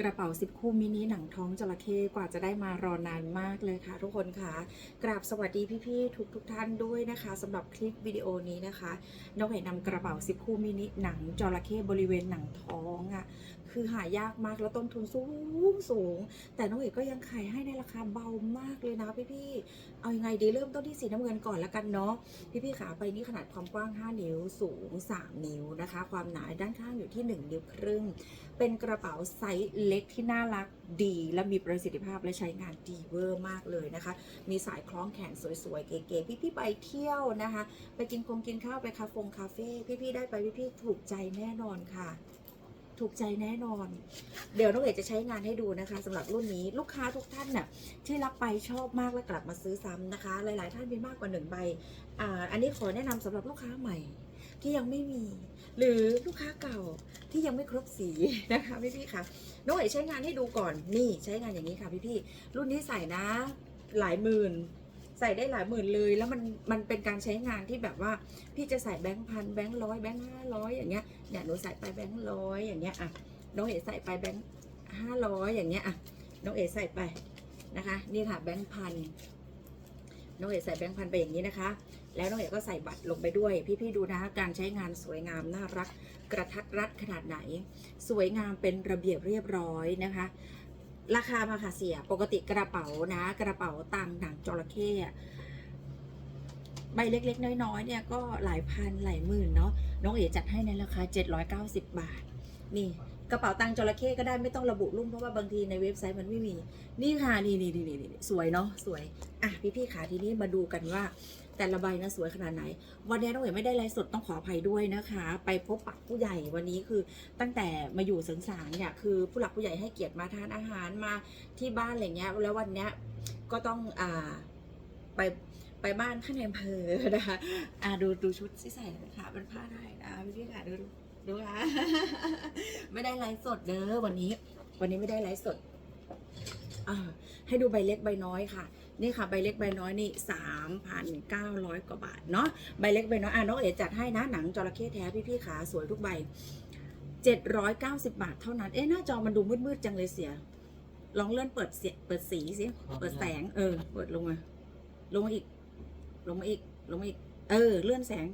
กระเป๋าสิบคู่มินิหนังท้องจระเข้กว่าจะได้มารอนานมากเลยค่ะ ทุกคนค่ะ กราบสวัสดีพี่ๆทุกทุกๆท่านด้วยนะคะสำหรับคลิปวิดีโอนี้นะคะน้องเห็นนำกระเป๋าสิบคู่มินิหนังจระเข้บริเวณหนังท้องอะ่ะคือหายากมากแล้วต้นทุนสูงสูง แต่น้องเอกก็ยังขายให้ในราคาเบามากเลยนะพี่ๆเอายังไงดีเริ่มต้นที่สีน้ำเงินก่อนละกันเนาะพี่ๆขาไปนี่ขนาดความกว้าง 5 นิ้วสูง 3 นิ้วนะคะ ความหนาด้านข้างอยู่ที่ 1 นิ้วครึ่ง เป็นกระเป๋าไซส์เล็กที่น่ารักดี และมีประสิทธิภาพและใช้งานดีเวอร์มากเลยนะคะ มีสายคล้องแขนสวยๆ เก๋ๆ พี่ๆ ไปเที่ยวนะคะ ไปกินคงกินข้าวไปคาเฟงคาเฟ่พี่ๆ ได้ไปพี่ๆ ถูกใจแน่นอนค่ะ ถูกใจแน่นอน เดี๋ยวน้องเอกจะใช้งานให้ดูนะคะสำหรับรุ่นนี้ลูกค้าทุกท่านน่ะที่รับไปชอบมากและกลับมาซื้อซ้ำนะคะ หลายๆ ท่านมีมากกว่าหนึ่งใบอ่าอันนี้ขอแนะนำสำหรับลูกค้าใหม่ ที่ยังไม่มี หรือลูกค้าเก่าที่ยังไม่ครบสีนะคะพี่พี่ค่ะน้องเอ๋ใช้งานให้ดูก่อนนี่ใช้งานอย่างนี้ค่ะพี่พี่รุ่นนี้ใส่นะหลายหมื่น ใส่ได้หลายหมื่นเลย แล้วมันมันเป็นการใช้งานที่แบบว่า พี่จะใส่แบงค์พันแบงค์ร้อยแบงค์ห้าร้อยอย่างเงี้ยเนี่ยหนูใส่ไปแบงค์ร้อยอย่างเงี้ยอะน้องเอ๋ใส่ไปแบงค์ห้าร้อยอย่างเงี้ยอะน้องเอ๋ใส่ไปนะคะ นี่ค่ะแบงค์พันน้องเอ๋ใส่แบงค์พันไปอย่างนี้นะคะ แล้วน้องเอกก็ใส่บัตรลงไปด้วย พี่ๆดูนะการใช้งานสวยงามน่ารักกระทัดรัดขนาดไหน สวยงามเป็นระเบียบเรียบร้อยนะคะ ราคามาค่ะเสียปกติกระเป๋านะ กระเป๋าตังหนังจระเข้ใบเล็กๆ น้อยๆเนี่ยก็หลายพันหลายหมื่นเนาะน้องเอ๋จัดให้ในราคา 790 บาท นี่กระเป๋าตังจระเข้ก็ได้ไม่ต้องระบุรุ่นเพราะว่าบางทีในเว็บไซต์มันไม่มี นี่ค่ะนี่นี่นี่นี่สวยเนาะสวย อะพี่ๆขาทีนี้มาดูกันว่า แต่ละใบนะสวยขนาดไหน วันนี้น้องเอ๋ไม่ได้ไลฟ์สดต้องขออภัยด้วยนะคะ ไปพบปะผู้ใหญ่วันนี้คือตั้งแต่มาอยู่สริงสางเนี่ยคือผู้หลักผู้ใหญ่ให้เกียรติมาทานอาหารมาที่บ้านอะไรเงี้ยแล้ววันเนี้ยก็ต้องอ่าไปไปบ้านท่านในอำเภอนะคะอ่าดูดูชุดที่ใส่เลยค่ะเป็นผ้าไทยนะพี่พี่ๆค่ะดูดูดูค่ะไม่ได้ไลฟ์สดเด้อวันนี้ วันนี้ไม่ได้ไลฟ์สดอ่าให้ดูใบเล็กใบน้อยค่ะ นี่ค่ะใบเล็กใบน้อยนี่สามพันเก้าร้อยกว่าบาทเนาะใบเล็กใบน้อยอะน้องเอ๋จัดให้นะหนังจระเข้แท้พี่ๆขาสวยทุกใบเจ็ดร้อยเก้าสิบาทเท่านั้น เอ๊ะหน้าจอมันดูมืดๆจังเลยเสีย ลองเลื่อนเปิดเสียเปิดสีสิ เปิดแสง เออ เปิดลงมา ลงมาอีก ลงมาอีก ลงมาอีก เออ เลื่อนแสง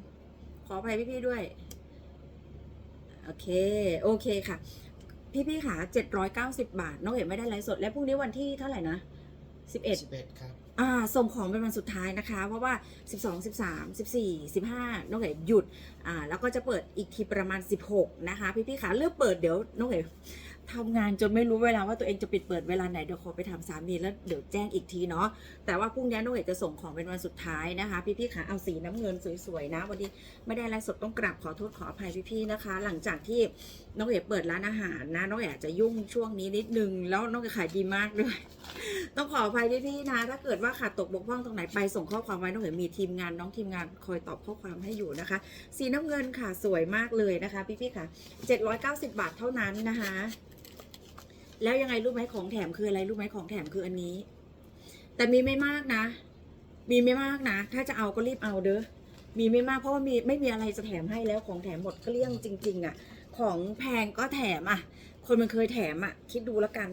ขออภัยพี่ๆด้วย โอเค โอเคค่ะ พี่ๆค่ะ790 บาท น้องเอ๋ไม่ได้ไลฟ์สด และพรุ่งนี้วันที่เท่าไหร่นะ 11สิบเอ็ดครับอ่าส่งของเป็นวันสุดท้ายนะคะ เพราะว่า 12 13 14 15น้องเอ๋หยุดอ่าแล้วก็จะเปิดอีกทีประมาณ 16 นะคะ พี่ๆค่ะเลือกเปิดเดี๋ยวน้องเอ๋ทำงานจนไม่รู้เวลาว่าตัวเองจะปิดเปิดเวลาไหนเดี๋ยวขอไปถามสามีแล้วเดี๋ยวแจ้งอีกทีเนาะแต่ว่าพรุ่งนี้น้องเอ๋จะส่งของเป็นวันสุดท้ายนะคะ พี่ๆค่ะเอาสีน้ำเงินสวยๆนะวันนี้ไม่ได้ไลฟ์สดต้องกราบขอโทษขออภัยพี่ๆนะคะ หลังจากที่น้องเอ๋เปิดร้านอาหารนะน้องเอ๋อาจะยุ่งช่วงนี้นิดนึงแล้วน้องเอ๋ขายดีมากด้วยต้องขออภัยพี่ๆนะ ถ้าเกิดว่าขาดตกบกพร่องตรงไหนไปส่งข้อความไว้น้องเอ๋มีทีมงานน้องทีมงานคอยตอบข้อความให้อยู่นะคะสีน้ำเงินค่ะสวยมากเลยนะคะ พี่ๆค่ะ 790 บาทเท่านั้นนะคะ แล้วยังไงรู้ไหมของแถมคืออะไรรู้ไหมของแถมคืออันนี้ แต่มีไม่มากนะ มีไม่มากนะ ถ้าจะเอาก็รีบเอาเด้อมีไม่มากเพราะว่ามีไม่มีอะไรจะแถมให้แล้วของแถมหมดเกลี้ยงจริง ๆอะ ของแพงก็แถมอะ คนมันเคยแถมอะ คิดดูแล้วกัน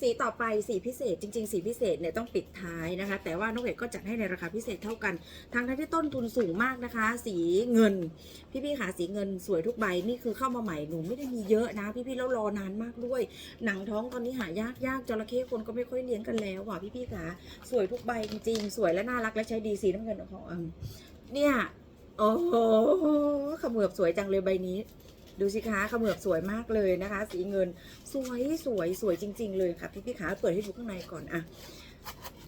สีต่อไปสีพิเศษ จริง ๆ สีพิเศษเนี่ยต้องปิดท้ายนะคะ แต่ว่าน้องเอกก็จัดให้ในราคาพิเศษเท่ากันทั้งทั้งที่ต้นทุนสูงมากนะคะ สีเงิน พี่ๆขาสีเงินสวยทุกใบ นี่คือเข้ามาใหม่หนูไม่ได้มีเยอะนะ พี่ๆแล้วรอนานมากด้วย หนังท้องตอนนี้หายากยากจระเข้คนก็ไม่ค่อยเลี้ยงกันแล้วว่ะพี่ๆขาสวยทุกใบจริง ๆ สวยและน่ารักและใช้ดีสีน้ำเงินของเนี่ยโอ้โหขมือบสวยจังเลยใบนี้ ดูสิคะขมือบสวยมากเลยนะคะ สีเงินสวยสวยสวยจริง ๆ เลยค่ะพี่พี่ขาเปิดให้ดูข้างในก่อนอะ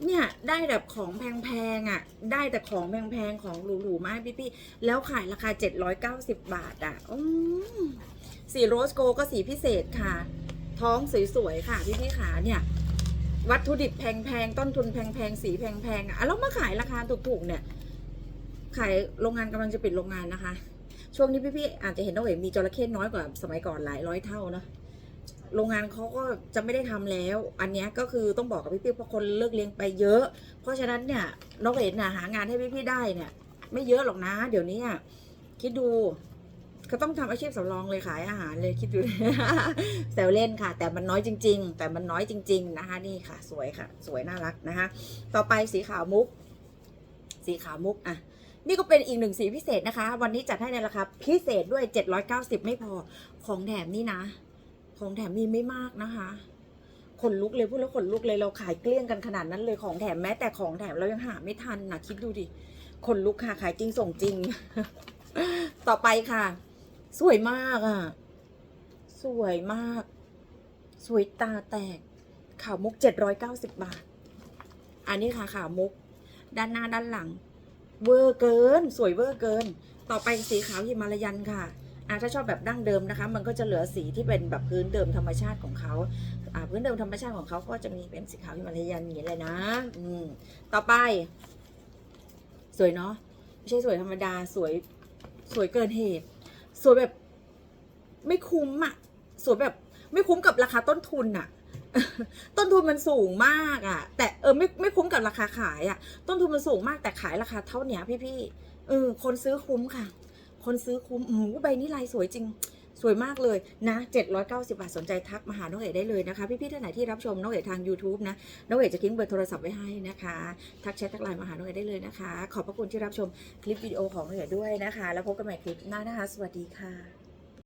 เนี่ยได้แบบของแพงๆอะได้แต่ของแพงๆของหรูๆมากพี่พี่แล้วขายราคา 790 บาทอะอสีโรสโกก็สีพิเศษค่ะ ท้องสวยๆค่ะพี่พี่ขาเนี่ยวัตถุดิบแพงๆ ต้นทุนแพงๆ สีแพงๆอะแล้วมาขายราคาถูกๆ เนี่ย ขายโรงงานกำลังจะปิดโรงงานนะคะ ช่วงนี้พี่ๆอาจจะเห็นน้องเอ๋มีจระเข้น้อยกว่าสมัยก่อนหลายร้อยเท่านะโรงงานเขาก็จะไม่ได้ทำแล้ว อันนี้ก็คือต้องบอกกับพี่ๆเพราะคนเลิกเลี้ยงไปเยอะ เพราะฉะนั้นเนี่ยน้องเอ๋นะหางานให้พี่ๆได้เนี่ย ไม่เยอะหรอกนะ เดี๋ยวนี้คิดดูก็ต้องทำอาชีพสำรองเลยขายอาหารเลยคิดดูแซวเล่นค่ะ แต่มันน้อยจริง ๆ แต่มันน้อยจริง ๆ นะคะ นี่ค่ะ สวยค่ะ สวยน่ารักนะคะ ต่อไปสีขาวมุก สีขาวมุกอะ นี่ก็เป็นอีกหนึ่งสีพิเศษนะคะ วันนี้จัดให้ในราคาพิเศษด้วย 790 ไม่พอของแถมนี่นะ ของแถมมีไม่มากนะคะขนลุกเลยพูดแล้วขนลุกเลยเราขายเกลี้ยงกันขนาดนั้นเลยของแถมแม้แต่ของแถมเรายังหาไม่ทันนะคิดดูดิขนลุกค่ะขายจริงส่งจริง ต่อไปค่ะ สวยมากอะ สวยมาก สวยตาแตกข่าวมุก790บาท อันนี้ค่ะข่าวมุก ด้านหน้าด้านหลัง เวอร์เกิน สวยเวอร์เกิน ต่อไปสีขาวหิมาลายันค่ะอ่าถ้าชอบแบบดั้งเดิมนะคะ มันก็จะเหลือสีที่เป็นแบบพื้นเดิมธรรมชาติของเขาอ่าพื้นเดิมธรรมชาติของเขาก็จะมีเป็นสีขาวหิมาลายันอย่างนี้เลยนะ อืม ต่อไป สวยเนาะ ไม่ใช่สวยธรรมดา สวย สวยเกินเหตุ สวยแบบ ไม่คุ้มอะสวยแบบ ไม่คุ้มกับราคาต้นทุนอะ ต้นทุนมันสูงมากอะแต่เออไม่ไม่คุ้มกับราคาขายอะต้นทุนมันสูงมากแต่ขายราคาเท่าเนี้ยพี่ๆเออคนซื้อคุ้มค่ะ คนซื้อคุ้มอืมใบนี้ลายสวยจริง สวยมากเลยนะ790 บาทสนใจทักมาหาน้องเอ๋ได้เลยนะคะพี่ๆท่านไหนที่รับชมน้องเอ๋ทาง YouTube นะน้องเอ๋จะทิ้งเบอร์โทรศัพท์ไว้ให้นะคะ ทักแชททักไลน์มาหาน้องเอ๋ได้เลยนะคะ ขอบพระคุณที่รับชมคลิปวิดีโอของน้องเอ๋ด้วยนะคะ แล้วพบกันใหม่คลิปหน้านะคะ สวัสดีค่ะ